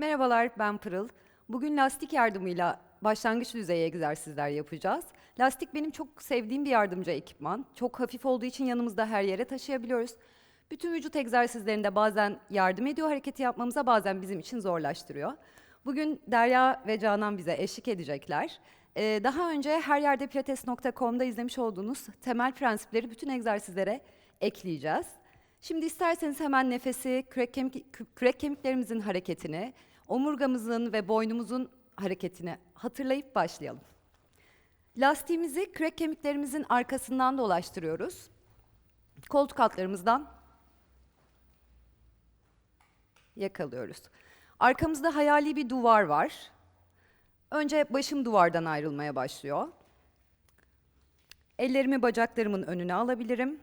Merhabalar, ben Pırıl. Bugün lastik yardımıyla başlangıç düzeyi egzersizler yapacağız. Lastik benim çok sevdiğim bir yardımcı ekipman. Çok hafif olduğu için yanımızda her yere taşıyabiliyoruz. Bütün vücut egzersizlerinde bazen yardım ediyor hareketi yapmamıza, bazen bizim için zorlaştırıyor. Bugün Derya ve Canan bize eşlik edecekler. Ee, daha önce her yerde pilates.com'da izlemiş olduğunuz temel prensipleri bütün egzersizlere ekleyeceğiz. Şimdi isterseniz hemen nefesi, kürek, kemik, kürek kemiklerimizin hareketini, omurgamızın ve boynumuzun hareketini hatırlayıp başlayalım. Lastiğimizi kürek kemiklerimizin arkasından dolaştırıyoruz. Koltuk altlarımızdan yakalıyoruz. Arkamızda hayali bir duvar var. Önce başım duvardan ayrılmaya başlıyor. Ellerimi bacaklarımın önüne alabilirim.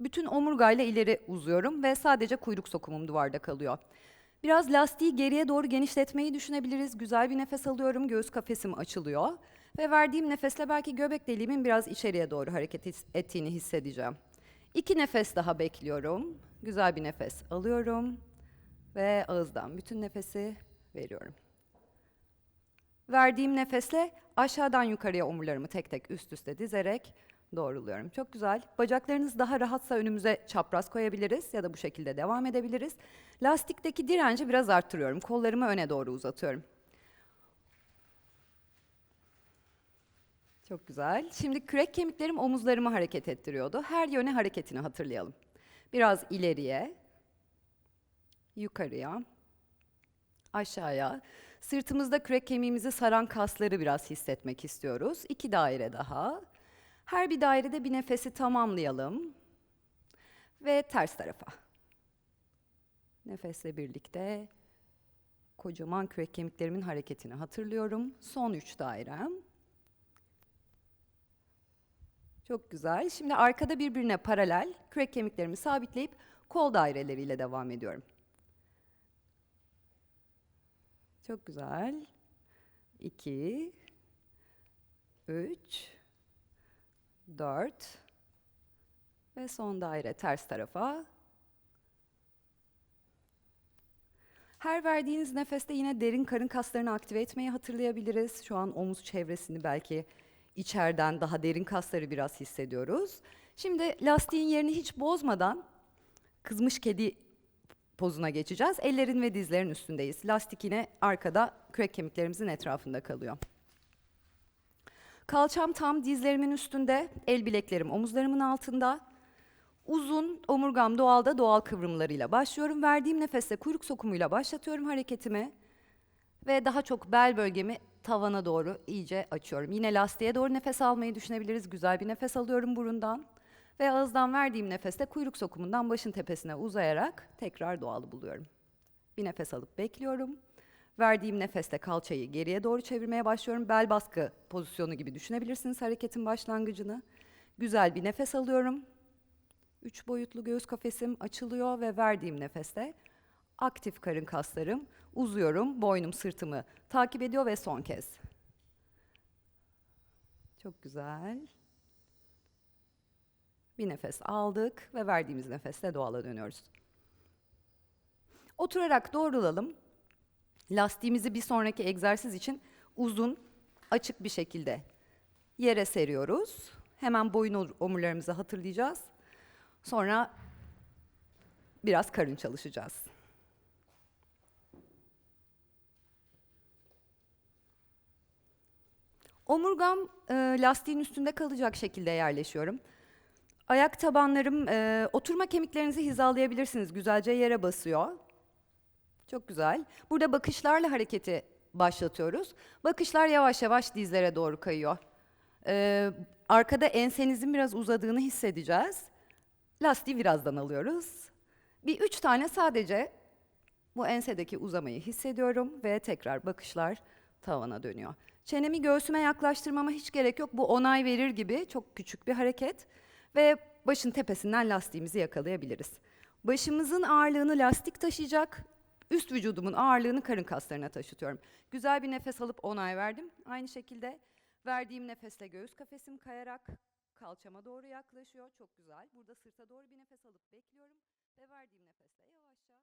Bütün omurgayla ileri uzuyorum ve sadece kuyruk sokumum duvarda kalıyor. Biraz lastiği geriye doğru genişletmeyi düşünebiliriz. Güzel bir nefes alıyorum, göğüs kafesim açılıyor. Ve verdiğim nefesle belki göbek deliğimin biraz içeriye doğru hareket ettiğini hissedeceğim. İki nefes daha bekliyorum. Güzel bir nefes alıyorum ve ağızdan bütün nefesi veriyorum. Verdiğim nefesle aşağıdan yukarıya omurlarımı tek tek üst üste dizerek doğruluyorum. Çok güzel. Bacaklarınız daha rahatsa önümüze çapraz koyabiliriz ya da bu şekilde devam edebiliriz. Lastikteki direnci biraz arttırıyorum. Kollarımı öne doğru uzatıyorum. Çok güzel. Şimdi kürek kemiklerim omuzlarımı hareket ettiriyordu. Her yöne hareketini hatırlayalım. Biraz ileriye, yukarıya, aşağıya. Sırtımızda kürek kemiğimizi saran kasları biraz hissetmek istiyoruz. İki daire daha. Her bir dairede bir nefesi tamamlayalım. Ve ters tarafa. Nefesle birlikte kocaman kürek kemiklerimin hareketini hatırlıyorum. Son üç dairem. Çok güzel. Şimdi arkada birbirine paralel kürek kemiklerimi sabitleyip kol daireleriyle devam ediyorum. Çok güzel. 2 3 4 ve son daire ters tarafa. Her verdiğiniz nefeste yine derin karın kaslarını aktive etmeyi hatırlayabiliriz. Şu an omuz çevresini belki içeriden daha derin kasları biraz hissediyoruz. Şimdi lastiğin yerini hiç bozmadan kızmış kedi pozuna geçeceğiz. Ellerin ve dizlerin üstündeyiz. Lastik yine arkada kürek kemiklerimizin etrafında kalıyor. Kalçam tam dizlerimin üstünde, el bileklerim omuzlarımın altında. Uzun omurgam doğalda doğal kıvrımlarıyla başlıyorum. Verdiğim nefeste kuyruk sokumuyla başlatıyorum hareketimi. Ve daha çok bel bölgemi tavana doğru iyice açıyorum. Yine lastiğe doğru nefes almayı düşünebiliriz. Güzel bir nefes alıyorum burundan. Ve ağızdan verdiğim nefeste kuyruk sokumundan başın tepesine uzayarak tekrar doğalı buluyorum. Bir nefes alıp bekliyorum. Verdiğim nefeste kalçayı geriye doğru çevirmeye başlıyorum. Bel baskı pozisyonu gibi düşünebilirsiniz hareketin başlangıcını. Güzel bir nefes alıyorum. Üç boyutlu göğüs kafesim açılıyor ve verdiğim nefeste aktif karın kaslarım uzuyorum. Boynum sırtımı takip ediyor ve son kez. Çok güzel. Bir nefes aldık ve verdiğimiz nefesle doğala dönüyoruz. Oturarak doğrulalım. Lastiğimizi bir sonraki egzersiz için uzun, açık bir şekilde yere seriyoruz. Hemen boyun omur- omurlarımızı hatırlayacağız. Sonra biraz karın çalışacağız. Omurgam e, lastiğin üstünde kalacak şekilde yerleşiyorum. Ayak tabanlarım, e, oturma kemiklerinizi hizalayabilirsiniz. Güzelce yere basıyor. Çok güzel. Burada bakışlarla hareketi başlatıyoruz. Bakışlar yavaş yavaş dizlere doğru kayıyor. Ee, arkada ensenizin biraz uzadığını hissedeceğiz. Lastiği birazdan alıyoruz. Bir üç tane sadece bu ensedeki uzamayı hissediyorum ve tekrar bakışlar tavana dönüyor. Çenemi göğsüme yaklaştırmama hiç gerek yok. Bu onay verir gibi çok küçük bir hareket ve başın tepesinden lastiğimizi yakalayabiliriz. Başımızın ağırlığını lastik taşıyacak, üst vücudumun ağırlığını karın kaslarına taşıtıyorum. Güzel bir nefes alıp onay verdim. Aynı şekilde verdiğim nefesle göğüs kafesim kayarak kalçama doğru yaklaşıyor. Çok güzel. Burada sırta doğru bir nefes alıp bekliyorum ve verdiğim nefesle yavaşça